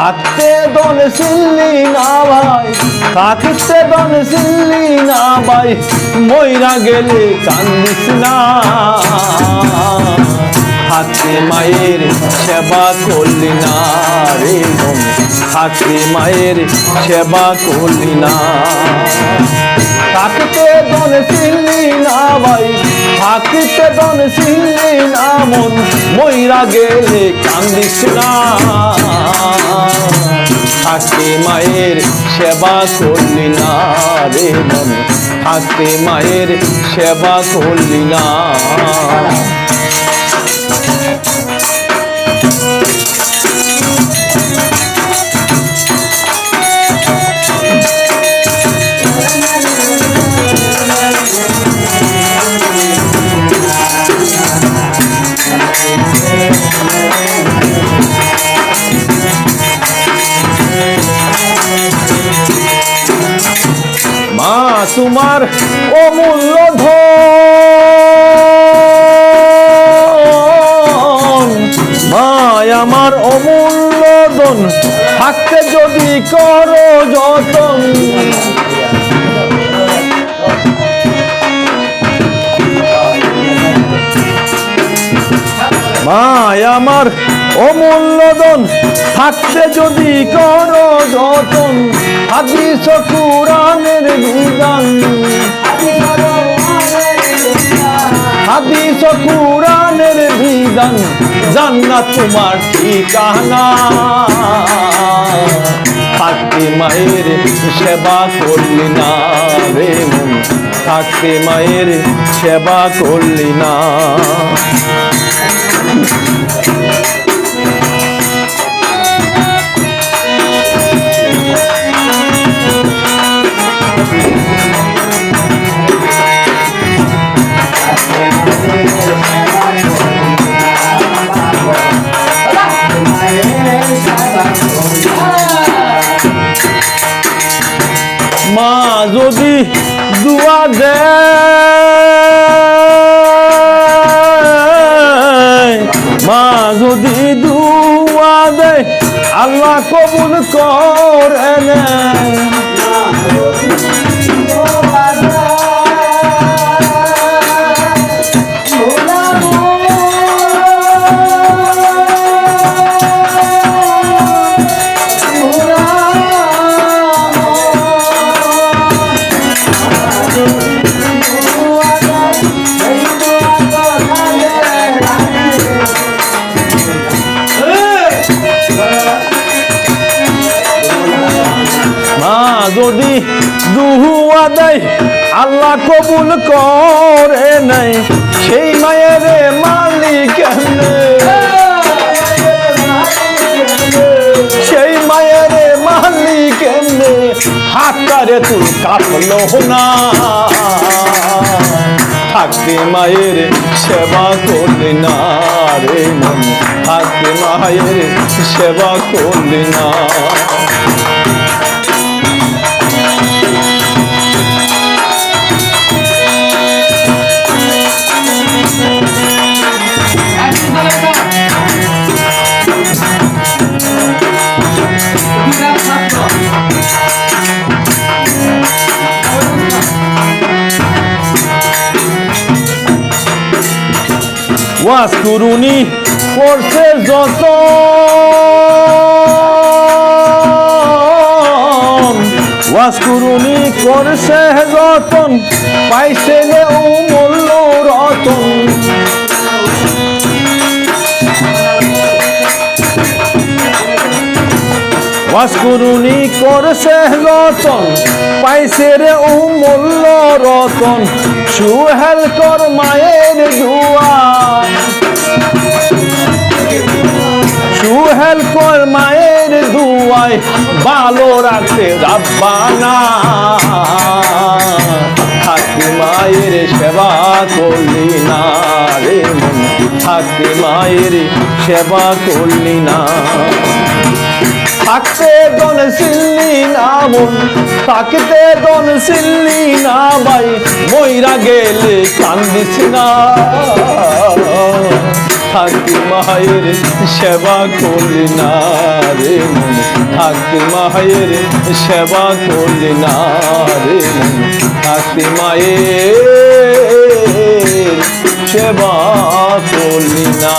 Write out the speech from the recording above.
থাকতে দন সিল্লি না ভাই, থাকতে দন সিল্লি না ভাই, মইরা গেলে কান্দিস না। থাকতে মায়ের সেবা করলি না রে থাকতে মায়ের সেবা করলি না। থাকতে দন সিল্লি না ভাই, থাকতে দন সিল্লি না মন মইরা গেলে কান্দিস না। থাকতে মায়ের সেবা করলি না রে মন। থাকতে মায়ের সেবা করলি না। তোমার অমূল্য ধন। আমার অমূল্য ধন থাকতে যদি করো যতন। মা আমার অমূল্য ধন থাকতে যদি করো যতন হাদিস কুরানের বিধান। হাদিস কুরানের বিধান, জান্নাত তোমার ঠিকানা। থাকতে মায়ের সেবা করলি না রে থাকতে মায়ের সেবা করলি না। যদি দুয়া দে মা যদি দুয়া দে আল্লাহ কবুল করে নেয়। যদি দুহুয়া দেয়, আল্লাহ কবুল করে নাই সেই মায়ের মালিক সেই মায়ের মালিক হাতটারে তুই কাঁপলো না থাকতে মায়ের সেবা করলি না রে মন। মায়ের সেবা করলি না। ওয়াজ করুনি, করছে যত ওয়াজ করুনি, করছে যতন, পাইছে নে অমূল্য রতন। ওয়াজ করুনি, করছে রতন পাইছে রে অমূল্য রতন। সুহেল কর মায়ের দুয়া সুহেল কর মায়ের দুয়ায় ভালো রাখতে রাব্বানা থাকতে মায়ের সেবা করলি না রে থাকতে মায়ের সেবা করলি না। থাকতে দন সিল্লি না মন, থাকতে দন সিল্লি না ভাই, মইরা গেলে কান্দিস না। থাকি মায়ের সেবা করলি না রে মন। থাকতে মায়ের সেবা করলি না রে থাকতে মায়ের সেবা করলি না।